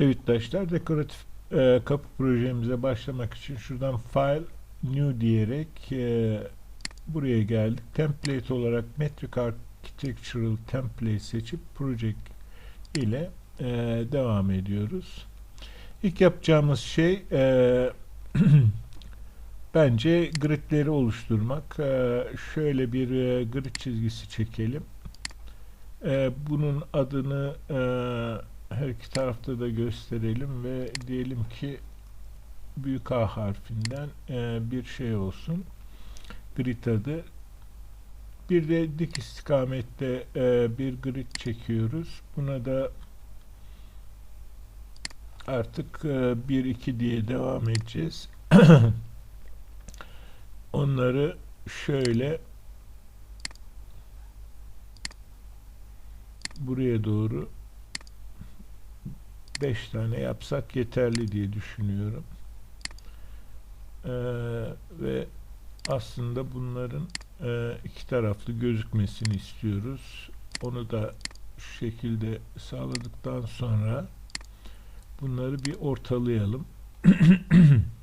Evet arkadaşlar dekoratif e, kapı projemize başlamak için şuradan File New diyerek e, buraya geldik. Template olarak Metric Architectural Template seçip Project ile e, devam ediyoruz. İlk yapacağımız şey e, bence gridleri oluşturmak. E, şöyle bir e, grid çizgisi çekelim. E, bunun adını e, her iki tarafta da gösterelim ve diyelim ki büyük A harfinden e, bir şey olsun. Grid adı. Bir de dik istikamette e, bir grid çekiyoruz. Buna da artık e, 1-2 diye devam edeceğiz. Onları şöyle buraya doğru 5 tane yapsak yeterli diye düşünüyorum. Ee, ve aslında bunların e, iki taraflı gözükmesini istiyoruz. Onu da şu şekilde sağladıktan sonra bunları bir ortalayalım.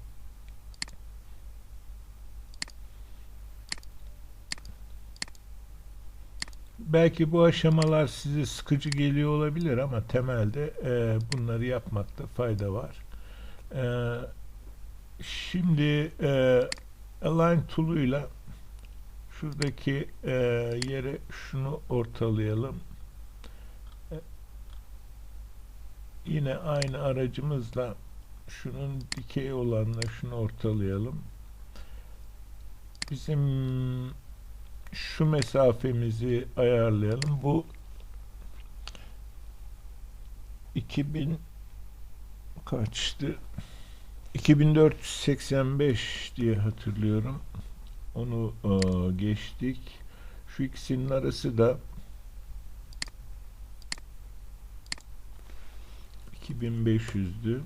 Belki bu aşamalar size sıkıcı geliyor olabilir ama temelde e, bunları yapmakta fayda var. E, şimdi e, Align tool'uyla şuradaki e, yere şunu ortalayalım. E, yine aynı aracımızla şunun dikey olanla şunu ortalayalım. Bizim şu mesafemizi ayarlayalım. Bu 2000 kaçtı? 2485 diye hatırlıyorum. Onu e, geçtik. Şu ikisinin arası da 2500'dü.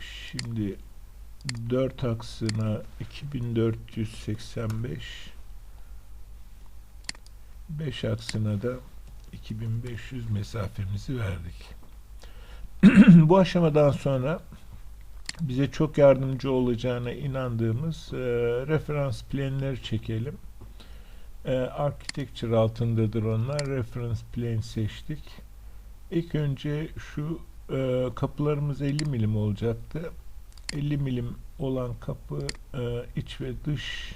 Şimdi 4 aksına 2485 5 aksına da 2500 mesafemizi verdik. Bu aşamadan sonra bize çok yardımcı olacağına inandığımız e, referans planları çekelim. E, architecture altındadır onlar. Reference plane seçtik. İlk önce şu e, kapılarımız 50 milim olacaktı. 50 milim olan kapı e, iç ve dış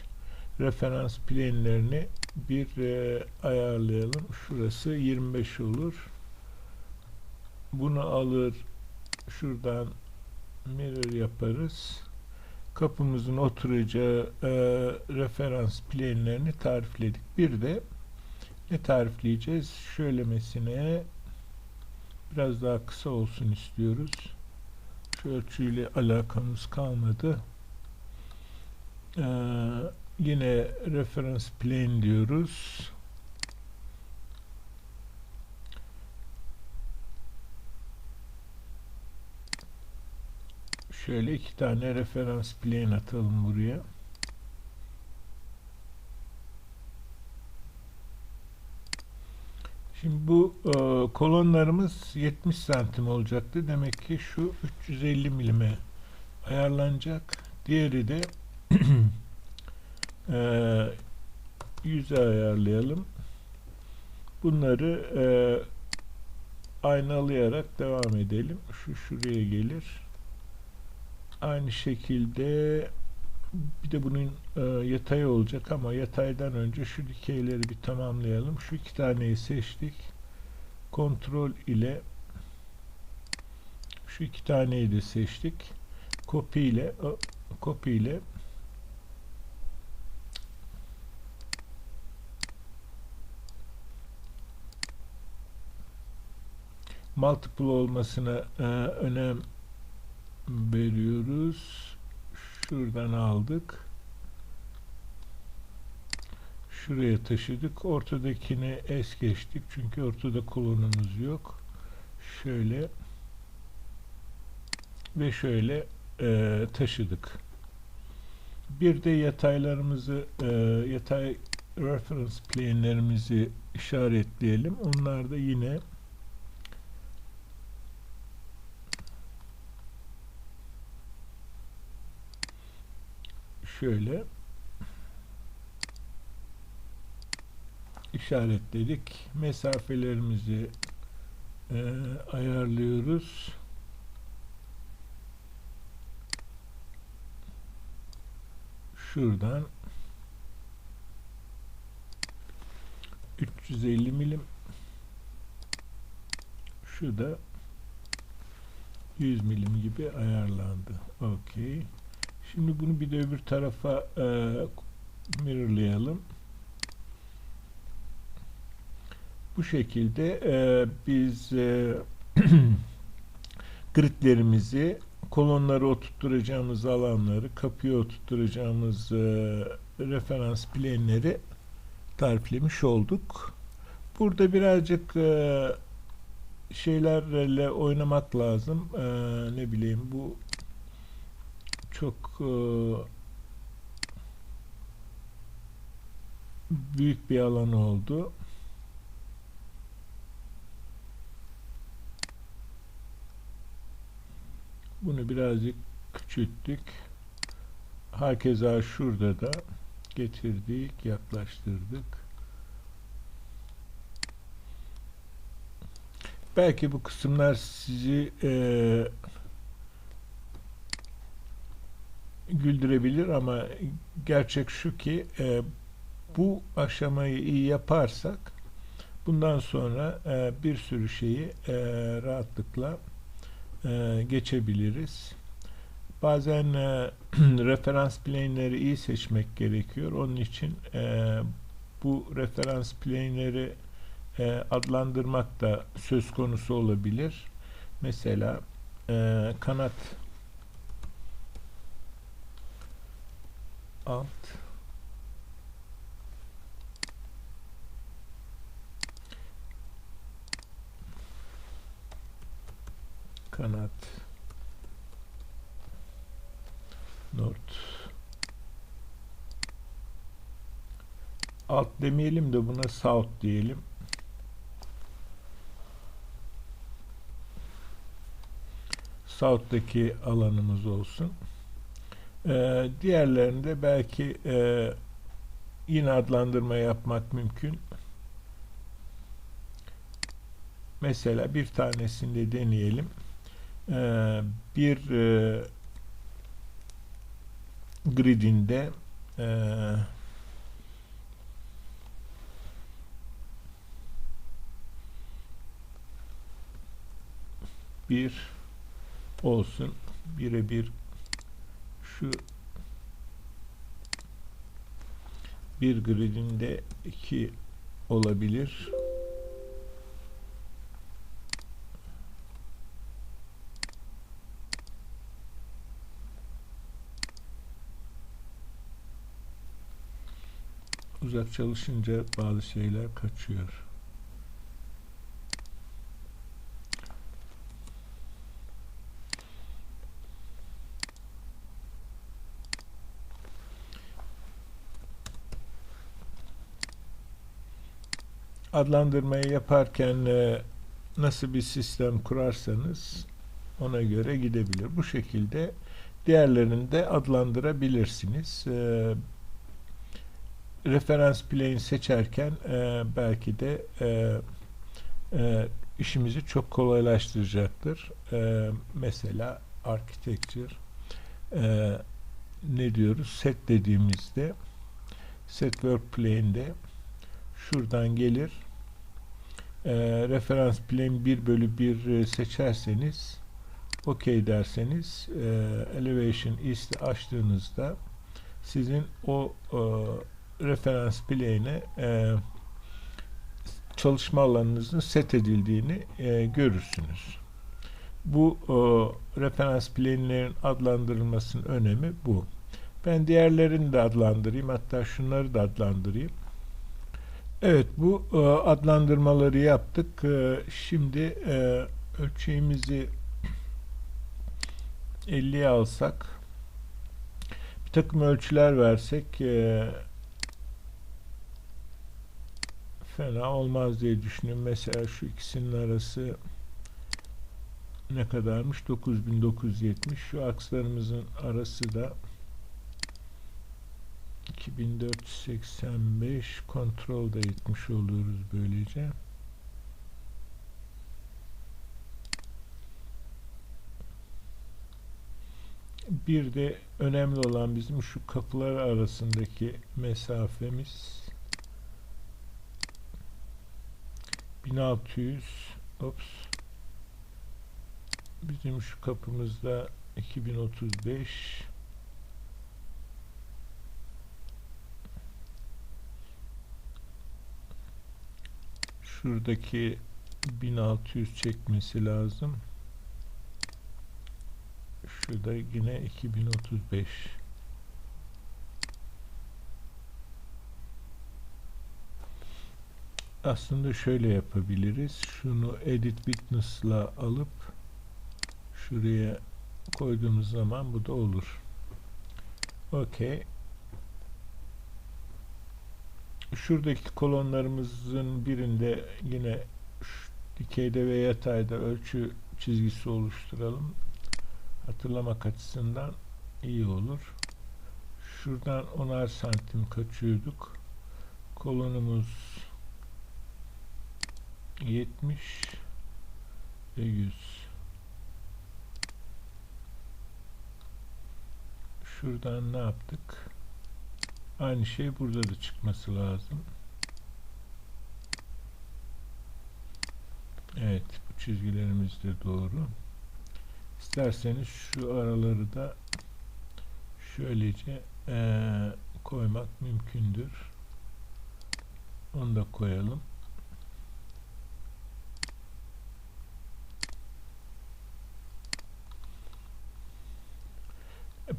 referans planlerini bir e, ayarlayalım. Şurası 25 olur. Bunu alır şuradan mirror yaparız. Kapımızın oturacağı e, referans planlerini tarifledik. Bir de ne tarifleyeceğiz? Şöylemesine biraz daha kısa olsun istiyoruz. Şu ölçüyle alakamız kalmadı. Ee, yine reference plane diyoruz. Şöyle iki tane referans plane atalım buraya. Şimdi bu e, kolonlarımız 70 santim olacaktı. Demek ki şu 350 milime ayarlanacak. Diğeri de e, 100'e ayarlayalım. Bunları e, aynalayarak devam edelim. Şu şuraya gelir. Aynı şekilde bir de bunun e, yatay olacak ama yataydan önce şu dikeyleri bir tamamlayalım. Şu iki taneyi seçtik. Kontrol ile şu iki taneyi de seçtik. Copy ile copy ile multiple olmasına e, önem veriyoruz. Şuradan aldık. Şuraya taşıdık. Ortadakini es geçtik. Çünkü ortada kolonumuz yok. Şöyle ve şöyle e, taşıdık. Bir de yataylarımızı e, yatay reference plane'lerimizi işaretleyelim. Onlar da yine şöyle işaretledik. Mesafelerimizi e, ayarlıyoruz. Şuradan 350 milim şu da 100 milim gibi ayarlandı. Okey. Şimdi bunu bir de öbür tarafa e, mirrorlayalım. Bu şekilde e, biz e, gridlerimizi, kolonları oturtturacağımız alanları, kapıya oturtturacağımız e, referans plane'leri tariflemiş olduk. Burada birazcık e, şeylerle oynamak lazım. E, ne bileyim bu çok e, büyük bir alan oldu. Bunu birazcık küçülttük. Herkese şurada da getirdik, yaklaştırdık. Belki bu kısımlar sizi e, güldürebilir ama gerçek şu ki e, bu aşamayı iyi yaparsak bundan sonra e, bir sürü şeyi e, rahatlıkla e, geçebiliriz. Bazen e, referans plane'leri iyi seçmek gerekiyor. Onun için e, bu referans plane'leri e, adlandırmak da söz konusu olabilir. Mesela e, kanat alt kanat not alt demeyelim de buna south diyelim. South'taki alanımız olsun. Ee, diğerlerinde belki e, yine adlandırma yapmak mümkün. Mesela bir tanesinde deneyelim. Ee, bir e, gridinde e, bir olsun birebir şu bir gridinde iki olabilir. Uzak çalışınca bazı şeyler kaçıyor. Adlandırmayı yaparken e, nasıl bir sistem kurarsanız ona göre gidebilir. Bu şekilde diğerlerini de adlandırabilirsiniz. E, referans plane seçerken e, belki de e, işimizi çok kolaylaştıracaktır. Mesela architecture ne diyoruz? Set dediğimizde set work plane'de şuradan gelir e, referans plane 1 bölü 1 e, seçerseniz OK derseniz e, elevation east açtığınızda sizin o e, referans plane'e e, çalışma alanınızın set edildiğini e, görürsünüz. Bu e, referans plane'lerin adlandırılmasının önemi bu. Ben diğerlerini de adlandırayım. Hatta şunları da adlandırayım. Evet bu e, adlandırmaları yaptık. E, şimdi e, ölçeğimizi 50'ye alsak bir takım ölçüler versek fena olmaz diye düşünüyorum. Mesela şu ikisinin arası ne kadarmış? 9970. Şu akslarımızın arası da 2485 kontrol da etmiş oluyoruz böylece. Bir de önemli olan bizim şu kapılar arasındaki mesafemiz. 1600 ops. Bizim şu kapımızda 2035 şuradaki 1600 çekmesi lazım. Şurada yine 2035 aslında şöyle yapabiliriz. Şunu edit witness'la alıp şuraya koyduğumuz zaman bu da olur. Okey şuradaki kolonlarımızın birinde yine dikeyde ve yatayda ölçü çizgisi oluşturalım. Hatırlamak açısından iyi olur. Şuradan 10'ar santim kaçıyorduk. Kolonumuz 70 ve 100 şuradan ne yaptık aynı şey burada da çıkması lazım. Evet bu çizgilerimiz de doğru. İsterseniz şu araları da şöylece ee, koymak mümkündür. Onu da koyalım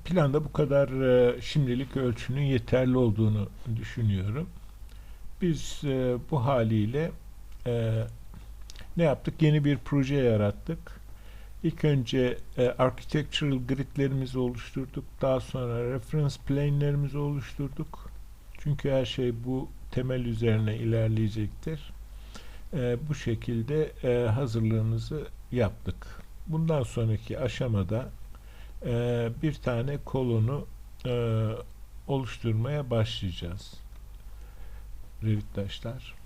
planda bu kadar e, şimdilik ölçünün yeterli olduğunu düşünüyorum. Biz e, bu haliyle e, ne yaptık? Yeni bir proje yarattık. İlk önce architectural gridlerimizi oluşturduk. Daha sonra reference plane'lerimizi oluşturduk. Çünkü her şey bu temel üzerine ilerleyecektir. Bu şekilde hazırlığımızı yaptık. Bundan sonraki aşamada e, bir tane kolonu e, oluşturmaya başlayacağız. Revitdaşlar.